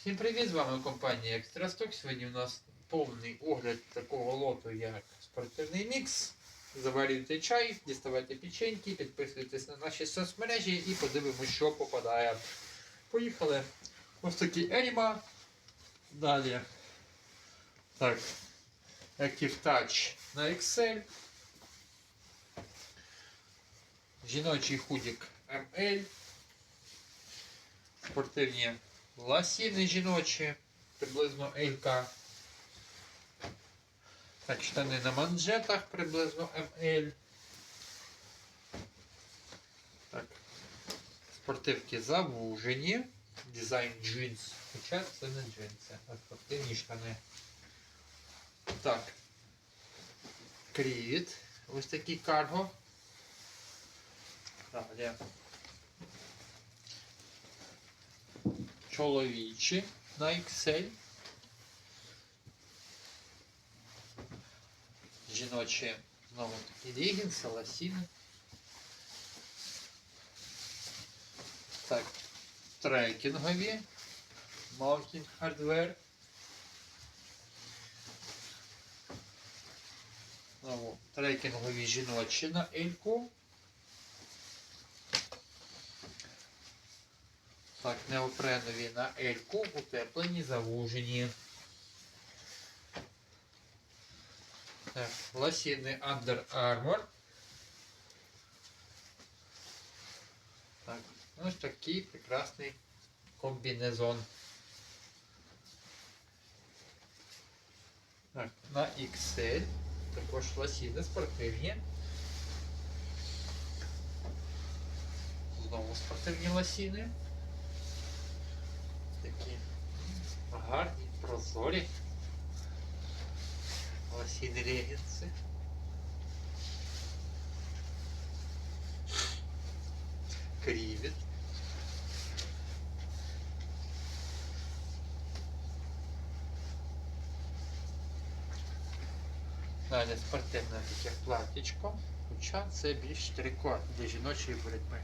Всім привіт, з вами компанія Екстрасток. Сьогодні у нас повний огляд такого лоту, як спортивний мікс. Заварюйте чай, діставайте печеньки, підписуйтесь на наші соцмережі і подивимося, що попадає. Поїхали. Ось такий Ельма. Далі. Так. Active Touch на Excel. Жіночий худік ML. Спортивні ласіни жіночі, приблизно LK. Так, штани на манжетах приблизно ML. Так. Спортивки завужені. Дизайн джинс. Хоча це не джинси, а спортивні штани. Так. Кріт. Ось такий карго. Далі. Чоловічі на Excel. Жіночі знову такі легінси, лосіни. Так, трекінгові. Mountain Hardware. Знову трекінгові жіночі на Ельку. Так, неопренові на Ельку, утеплені, завужені. Так, лосіни Under Armour. Так, ось такий прекрасний комбінезон. Так, на XL. Також лосіни спортивні. Знову спортивні лосіни. Такі гарні, прозорі. Лосіни регінси. Крівіт. Далі спортивне таке платічко, хоча це більш трико для жіночої боротьби.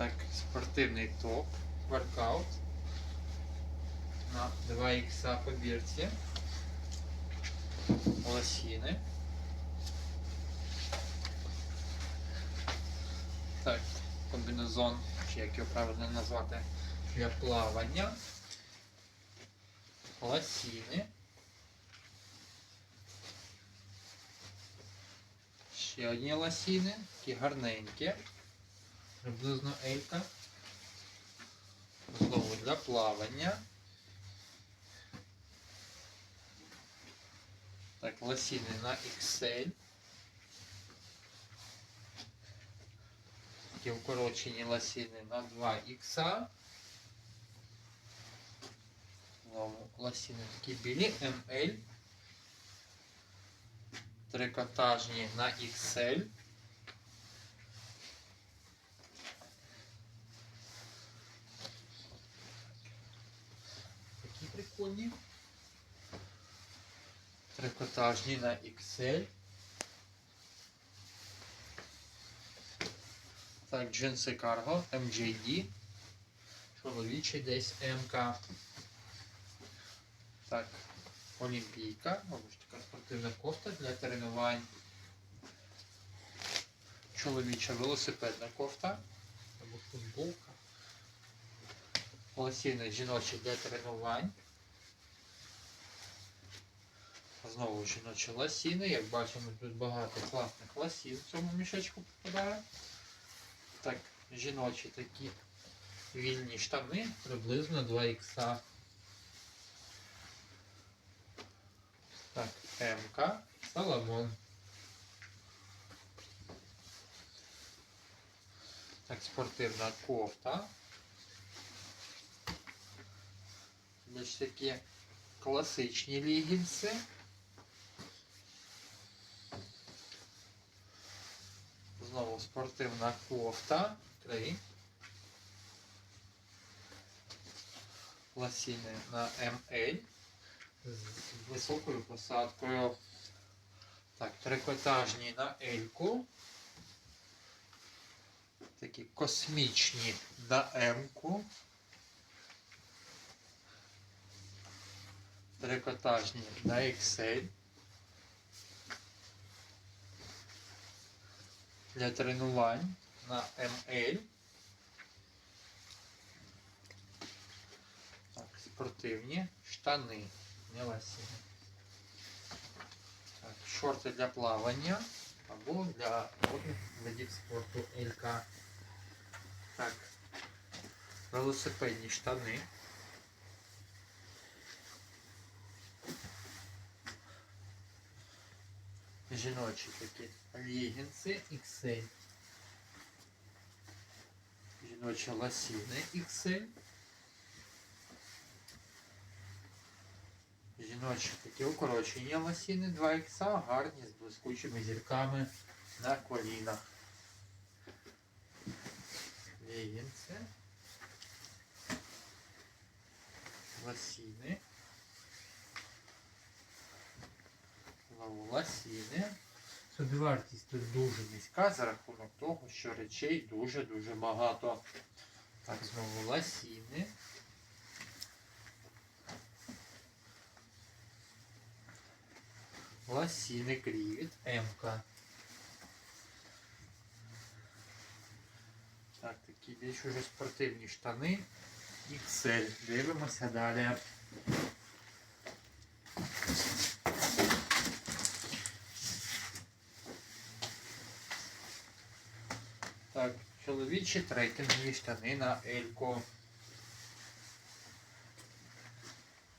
Так, спортивний топ, воркаут на 2 ікса по лосіни. Так, комбінезон, чи як його правильно назвати, для плавання, лосіни. Ще одні лосіни, такі гарненькі. Приблизно елька. Знову для плавання. Так, лосіни на XL. Такі укорочені лосіни на 2 ікса. Знову лосіни такі білі ML. Трикотажні на XL. Такі. Трикотажні на XL. Так, джинси Cargo MJD. Чоловічий десь МК. Так, Олімпійка. Ось така спортивна кофта для тренувань. Чоловіча велосипедна кофта. Або футболка. Лосіни жіночі для тренувань. Знову жіночі лосіни. Як бачимо, тут багато класних лосін в цьому мішечку попадає. Так, жіночі такі вільні штани, приблизно 2 ікса. Так, МК, Соломон. Так, спортивна кофта. Більш такі класичні лігінси. Знову спортивна кофта. Три. Лосіни на МЛ з високою посадкою. Так, трикотажні на Ельку. такі космічні на М-ку. Трикотажні на XL. Для тренувань на ML. Так, спортивні штани. Не лосіни. Так, шорти для плавання або для водних видів спорту ЛК. Так. Велосипедні штани. Жіночі такі легінси XL. Жіночі лосіни XL. Жіночі такі укорочені лосіни 2 ікса, гарні з блискучими зірками на колінах. Легінси. Лосіни. Знову лосіни. Собівартість тут дуже низька за рахунок того, що речей дуже-дуже багато. Так, знову лосіни. Лосіни крівіт, МК. Так, такі більш уже спортивні штани. XL. Дивимося далі. Так, чоловічі трекінгові штани на Елько.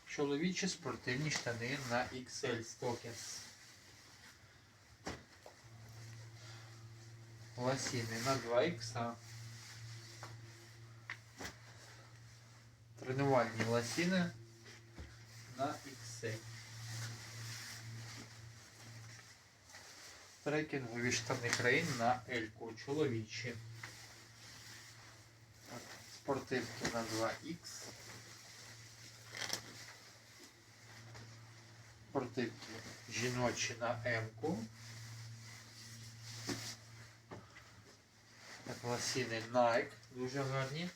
Чоловічі спортивні штани на XL Stockers. Лосіни на 2 ікса. Тренувальні лосіни на XL. Трекінгові штани країн на Ельку. Чоловічі. Так, на 2х. Спортивки жіночі на М-ку. Лосіни Nike. Дуже гарні.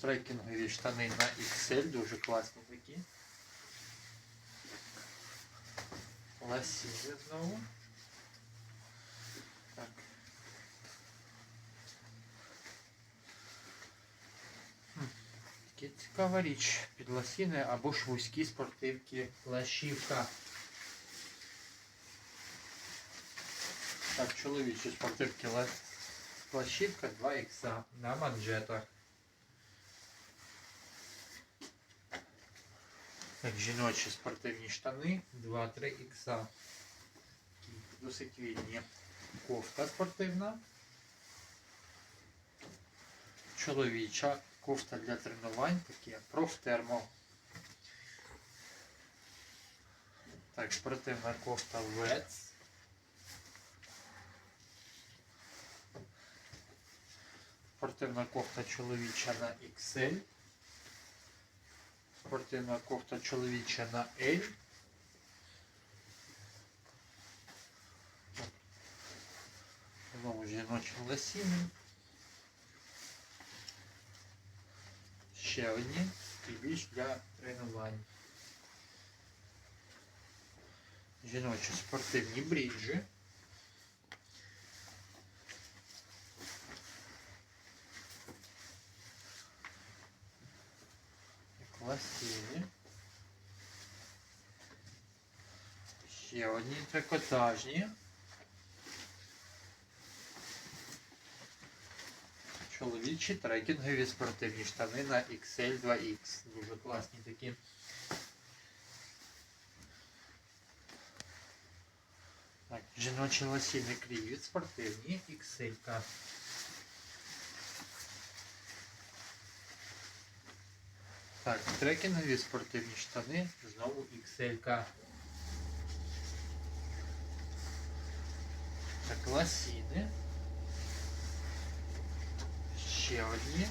Трекінгові штани на XL. Дуже класні такі. Лосіни знову. Так. Хм, Таке цікава річ. Під лосіни або ж вузькі спортивки лащівка. Так, чоловічі спортивки ла- лащівка 2 ікса на манжетах. Так, жіночі спортивні штани 2-3 ікса. Такі Досить вільні. Кофта спортивна. Чоловіча кофта для тренувань таке профтермо. Так, спортивна кофта Вец. Спортивна кофта чоловіча на XL. Спортивна кофта чоловіча на L. Знову жіночі лосіни. Ще одні і більш для тренувань. Жіночі спортивні бріджі. Лосіни. Ще одні трикотажні. Чоловічі трекінгові спортивні штани на XL 2X. Дуже класні такі. Так, жіночі лосіни крівіт спортивні XL. Так, трекінгові спортивні штани, знову XL. Так, лосіни. Ще одні.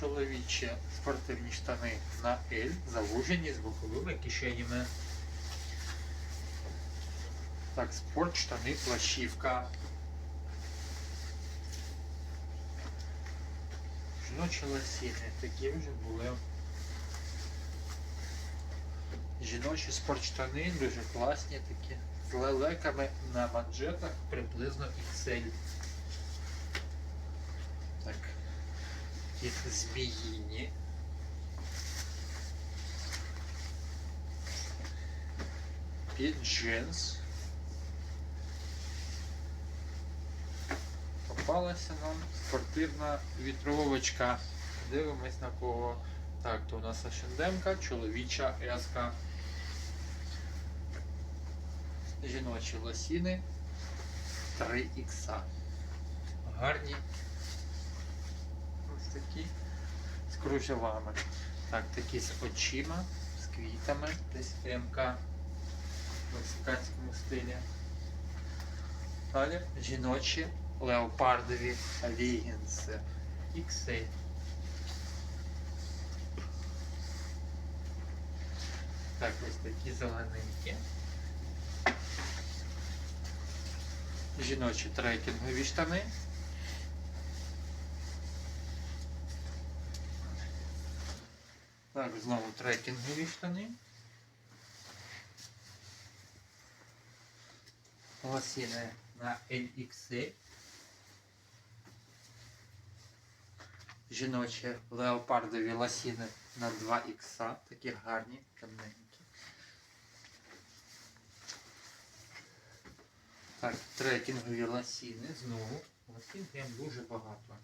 Чоловічі спортивні штани на L, завужені з боковими кишенями. Так, спорт, штани, плащівка. Жіночі лосіни, такі вже були. Жіночі спортштани дуже класні такі. З лелеками на манжетах приблизно XL. Так. Їх зміїні. Під джинс. Попалася нам спортивна вітровочка. Дивимось на кого. Так, то у нас H&M, чоловіча еска. Жіночі лосіни 3 ікса. Гарні. Ось такі. З кружевами. Так, такі з очима, з квітами, десь МК в мексиканському стилі. Далі жіночі леопардові лігінси. XL. Так, ось такі зелененькі. Жіночі трекінгові штани. Так, знову трекінгові штани. Лосіни на LXL. Жіночі леопардові лосіни на 2 ікса, такі гарні, темненькі. Так, трекінгові лосіни знову. Лосін прям дуже багато.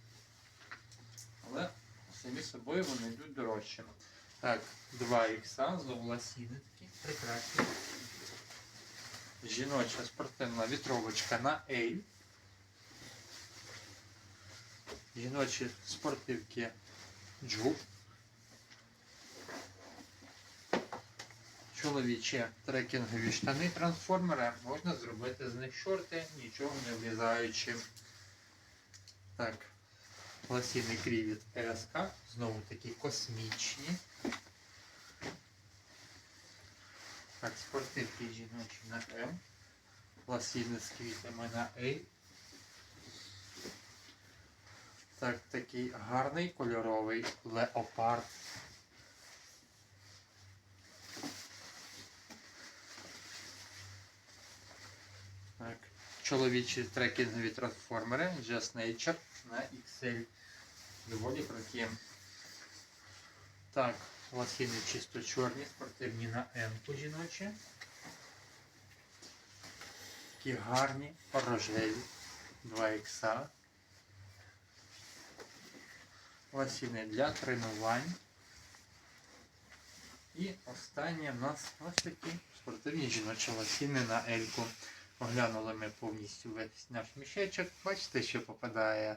Але самі собою вони йдуть дорожче. Так, 2 ікса, знову лосіни такі прекрасні. Жіноча спортивна вітровочка на L. Жіночі спортивки Джуп. Чоловічі трекінгові штани трансформера. Можна зробити з них шорти, нічого не влізаючи. Так, лосіни крівіт СК. Знову такі космічні. Так, спортивки жіночі на М. Лосіни з квітами на A. Так, такий гарний кольоровий леопард. Так, чоловічі трекінгові трансформери Just Nature на XL. Доволі круті. Так, лосіни чисто чорні, спортивні на М жіночі. Такі гарні, рожеві, 2 ікса. Лосіни для тренувань. І останнє в нас ось такі спортивні жіночі лосіни на Ельку. Оглянули ми повністю весь наш мішечок. Бачите, що попадає